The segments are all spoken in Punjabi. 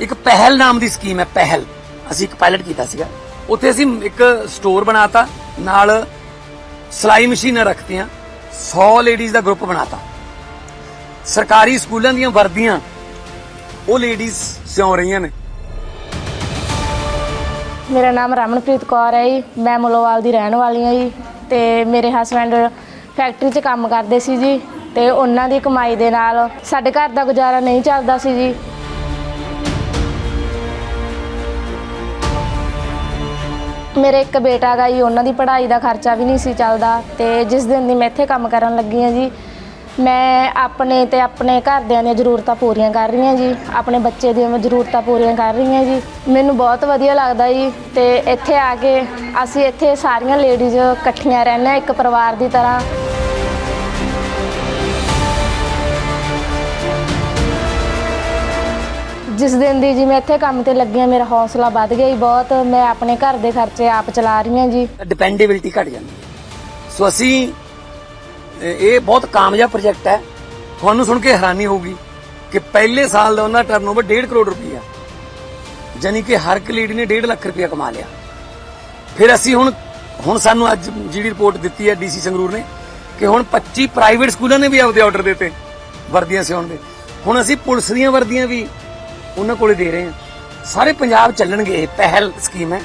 ਇੱਕ ਪਹਿਲ ਨਾਮ ਦੀ ਸਕੀਮ ਹੈ, ਪਹਿਲ। ਅਸੀਂ ਇੱਕ ਪਾਇਲਟ ਕੀਤਾ ਸੀਗਾ। ਉੱਥੇ ਅਸੀਂ ਇੱਕ ਸਟੋਰ ਬਣਾਤਾ, ਨਾਲ ਸਲਾਈ ਮਸ਼ੀਨਾਂ ਰੱਖਤੀਆਂ 100 ਲੇਡੀਜ਼ ਦਾ ਗਰੁੱਪ ਬਣਾਤਾ। ਸਰਕਾਰੀ ਸਕੂਲਾਂ ਦੀਆਂ ਵਰਦੀਆਂ, ਉਹ ਲੇਡੀਜ਼ ਸਿਉਂ ਰਹੀਆਂ ਨੇ। ਮੇਰਾ ਨਾਮ ਰਮਨਪ੍ਰੀਤ ਕੌਰ ਹੈ ਜੀ, ਮੈਂ ਮੁਲੋਵਾਲ ਦੀ ਰਹਿਣ ਵਾਲੀ ਹਾਂ ਜੀ, ਤੇ ਮੇਰੇ ਹਸਬੰਡ ਫੈਕਟਰੀ 'ਚ ਕੰਮ ਕਰਦੇ ਸੀ ਜੀ, ਤੇ ਉਹਨਾਂ ਦੀ ਕਮਾਈ ਦੇ ਨਾਲ ਸਾਡੇ ਘਰ ਦਾ ਗੁਜ਼ਾਰਾ ਨਹੀਂ ਚੱਲਦਾ ਸੀ ਜੀ। ਮੇਰੇ ਇੱਕ ਬੇਟਾ ਗਾ ਜੀ, ਉਹਨਾਂ ਦੀ ਪੜ੍ਹਾਈ ਦਾ ਖਰਚਾ ਵੀ ਨਹੀਂ ਸੀ ਚੱਲਦਾ ਤੇ ਜਿਸ ਦਿਨ ਦੀ ਮੈਂ ਇੱਥੇ ਕੰਮ ਕਰਨ ਲੱਗੀ ਹਾਂ ਜੀ, ਮੈਂ ਆਪਣੇ ਤੇ ਆਪਣੇ ਘਰਦਿਆਂ ਦੀਆਂ ਜ਼ਰੂਰਤਾਂ ਪੂਰੀਆਂ ਕਰ ਰਹੀ ਹਾਂ ਜੀ, ਆਪਣੇ ਬੱਚੇ ਦੀਆਂ ਮੈਂ ਜ਼ਰੂਰਤਾਂ ਪੂਰੀਆਂ ਕਰ ਰਹੀ ਹਾਂ ਜੀ। ਮੈਨੂੰ ਬਹੁਤ ਵਧੀਆ ਲੱਗਦਾ ਜੀ ਤੇ ਇੱਥੇ ਆ ਕੇ ਅਸੀਂ ਇੱਥੇ ਸਾਰੀਆਂ ਲੇਡੀਜ਼ ਇਕੱਠੀਆਂ ਰਹਿੰਦੇ ਹਾਂ ਇੱਕ ਪਰਿਵਾਰ ਦੀ ਤਰ੍ਹਾਂ। ਜਿਸ ਦਿਨ ਦੀ ਜੀ ਮੈਂ ਇੱਥੇ ਕੰਮ ਤੇ ਲੱਗੀ ਹਾਂ, ਮੇਰਾ ਹੌਸਲਾ ਵੱਧ ਗਿਆ ਜੀ ਬਹੁਤ। ਮੈਂ ਆਪਣੇ ਘਰ ਦੇ ਖਰਚੇ ਆਪ ਚਲਾ ਰਹੀ ਹਾਂ ਜੀ। ਡਿਪੈਂਡੇਬਿਲਟੀ ਘਟ ਜਾਂਦੀ ਹੈ। ਸੋ ਅਸੀਂ ਇਹ ਬਹੁਤ ਕਾਮਯਾਬ ਪ੍ਰੋਜੈਕਟ ਹੈ। ਤੁਹਾਨੂੰ ਸੁਣ ਕੇ ਹੈਰਾਨੀ ਹੋਊਗੀ ਕਿ ਪਹਿਲੇ ਸਾਲ ਦਾ ਉਹਨਾਂ ਦਾ ਟਰਨਓਵਰ 1.5 ਕਰੋੜ ਰੁਪਈਆ। ਜਾਨੀ ਕਿ ਹਰ ਇੱਕ ਲੇਡੀ ਨੇ 1.5 ਲੱਖ ਰੁਪਈਆ ਕਮਾ ਲਿਆ। ਫਿਰ ਅਸੀਂ ਹੁਣ ਹੁਣ ਸਾਨੂੰ ਅੱਜ ਜਿਹੜੀ ਰਿਪੋਰਟ ਦਿੱਤੀ ਹੈ ਡੀਸੀ ਸੰਗਰੂਰ ਨੇ ਕਿ ਹੁਣ 25 ਪ੍ਰਾਈਵੇਟ ਸਕੂਲਾਂ ਨੇ ਵੀ ਆਪਦੇ ਆਰਡਰ ਦਿੱਤੇ ਵਰਦੀਆਂ ਸਿਉਣ ਦੇ। ਹੁਣ ਅਸੀਂ ਪੁਲਿਸ ਦੀਆਂ ਵਰਦੀਆਂ ਵੀ ਉਹਨਾਂ ਕੋਲੇ ਦੇ ਰਹੇ ਹਾਂ। ਸਾਰੇ ਪੰਜਾਬ ਚੱਲਣਗੇ, ਇਹ ਪਹਿਲ ਸਕੀਮ ਹੈ।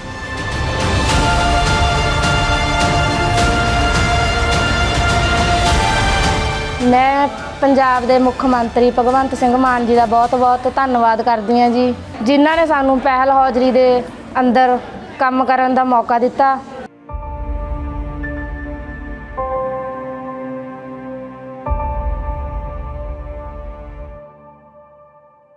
ਮੈਂ ਪੰਜਾਬ ਦੇ ਮੁੱਖ ਮੰਤਰੀ ਭਗਵੰਤ ਸਿੰਘ ਮਾਨ ਜੀ ਦਾ ਬਹੁਤ-ਬਹੁਤ ਧੰਨਵਾਦ ਕਰਦੀ ਹਾਂ ਜੀ, ਜਿਨ੍ਹਾਂ ਨੇ ਸਾਨੂੰ ਪਹਿਲ ਹੌਜਰੀ ਦੇ ਅੰਦਰ ਕੰਮ ਕਰਨ ਦਾ ਮੌਕਾ ਦਿੱਤਾ।